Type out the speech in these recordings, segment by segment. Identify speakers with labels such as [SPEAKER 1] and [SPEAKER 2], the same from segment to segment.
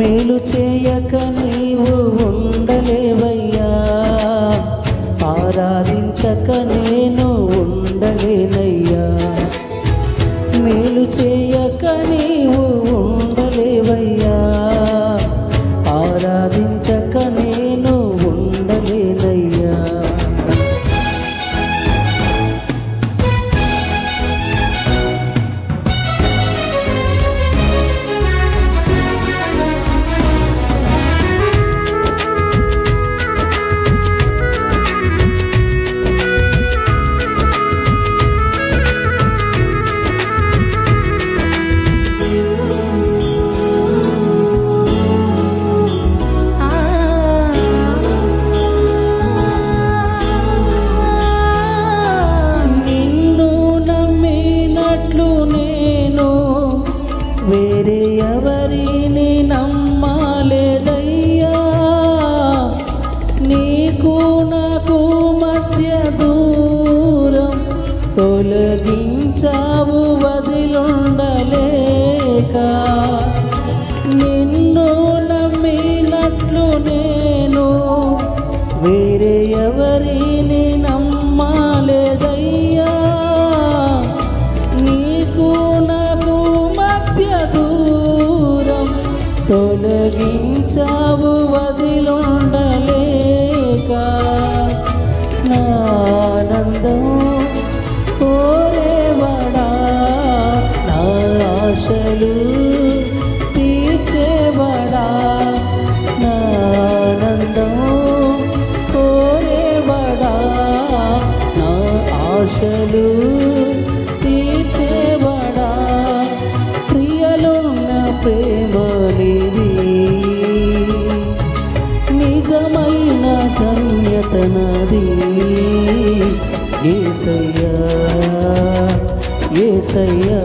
[SPEAKER 1] మేలు చేయకని వేరే ఎవరి ధన్యత నాది ఏసయ్యా ఏసయ్యా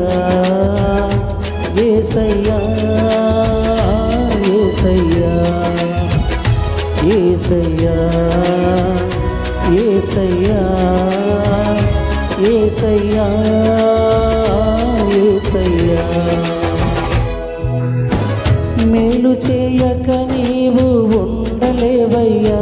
[SPEAKER 1] ఏసయ్యా ఏసయ్యా ఏసయ్యా ఏసయ్యా ఏసయ్యా ఏసయ్యా. మేలు చేయక నీవు ఉండలేవయ్యా.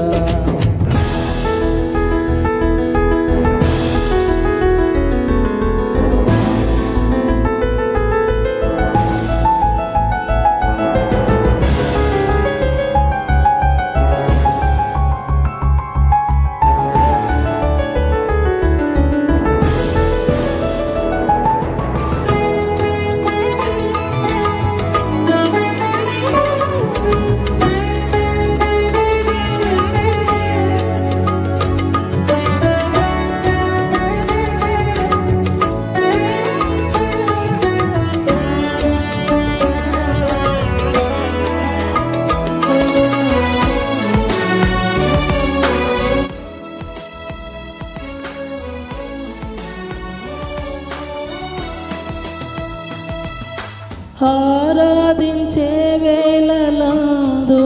[SPEAKER 1] ఆరాధించే వేళలందు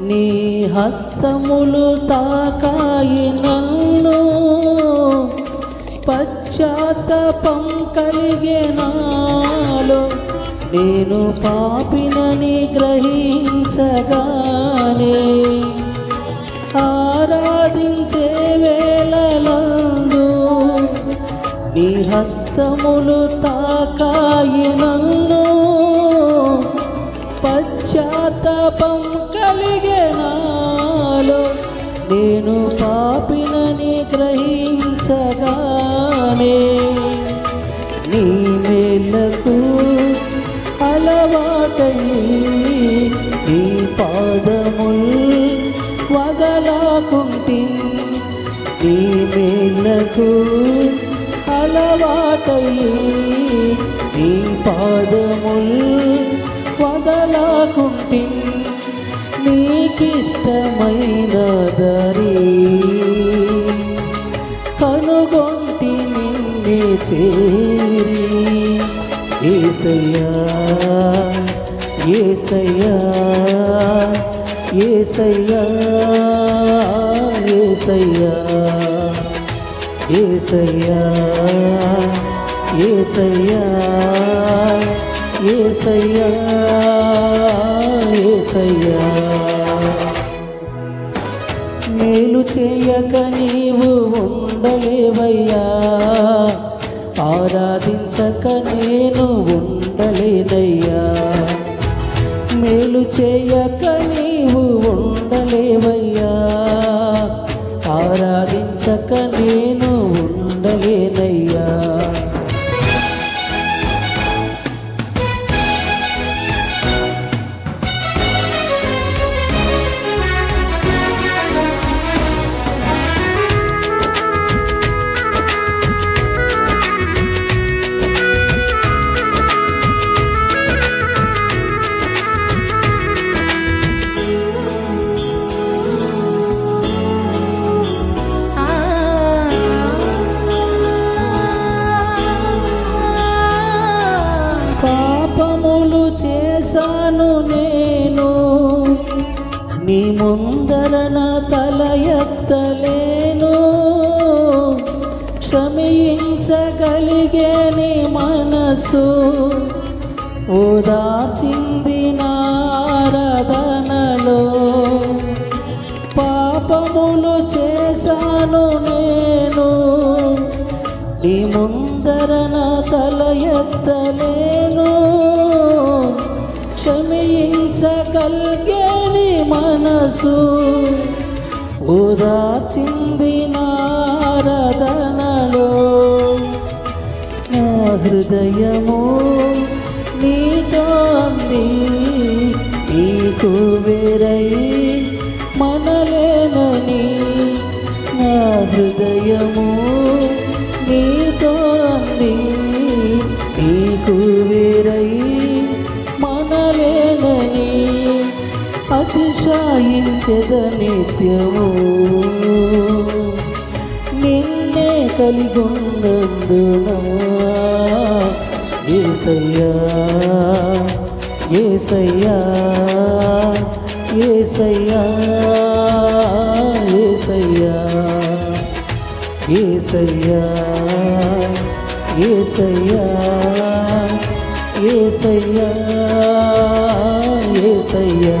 [SPEAKER 1] నీ హస్తములు తాకాయి నన్ను. పశ్చాత్తపం కలిగే నాలో నేను పాపినని గ్రహించగానే. ఆరాధించే వేళలందు నీ హస్తములు తాకాయి నన్ను. పశ్చాత్తాపం కలిగినాలో నేను పాపినని గ్రహించగానే నీ మేలకు అలవాటయి నీ పాదముల్ వదలాకుంటే నీ మేలకు అలవాటై నీ పాదముల్ వదలాకుంటి. నీకిష్టమైన దరి కనుగొంటి నిన్నే చేరి. ఏసయ్యా ఏసయ్యా ఏసయ్యా ఏసయ్యా. ఏసయ్యా ఏసయ్యా ఏసయ్యా ఏసయ్యా. మేలు చేయక నీవు ఉండలేవయ్యా ఆరాధించక నేను ఉండలేదయ్యా. మేలు చేయక నీవు ఉండలేవయ్యా ఆరాధించక నేను నీ ముందరన తల ఎత్తలేను. క్షమించగలిగే నీ మనసు ఓదార్చింది నారదనలో పాపములు చేశాను నేను. నీ ముందరన తల ఎత్తలేను. క్షమించగలిగే మనసు ఉదాచింది నారదనలో. నా హృదయము నీతో నీకు వేరై మనలేనని నా. హృదయము నీతో నీకు వేరై అతిశాయించద నిత్యము. నిన్నే కలిగొన్నందున ఏసయ్యా ఏసయ్యా ఏసయ్యా ఏసయ్యా ఏసయ్యా ఏసయ్యా ఏసయ్యా ఏసయ్యా.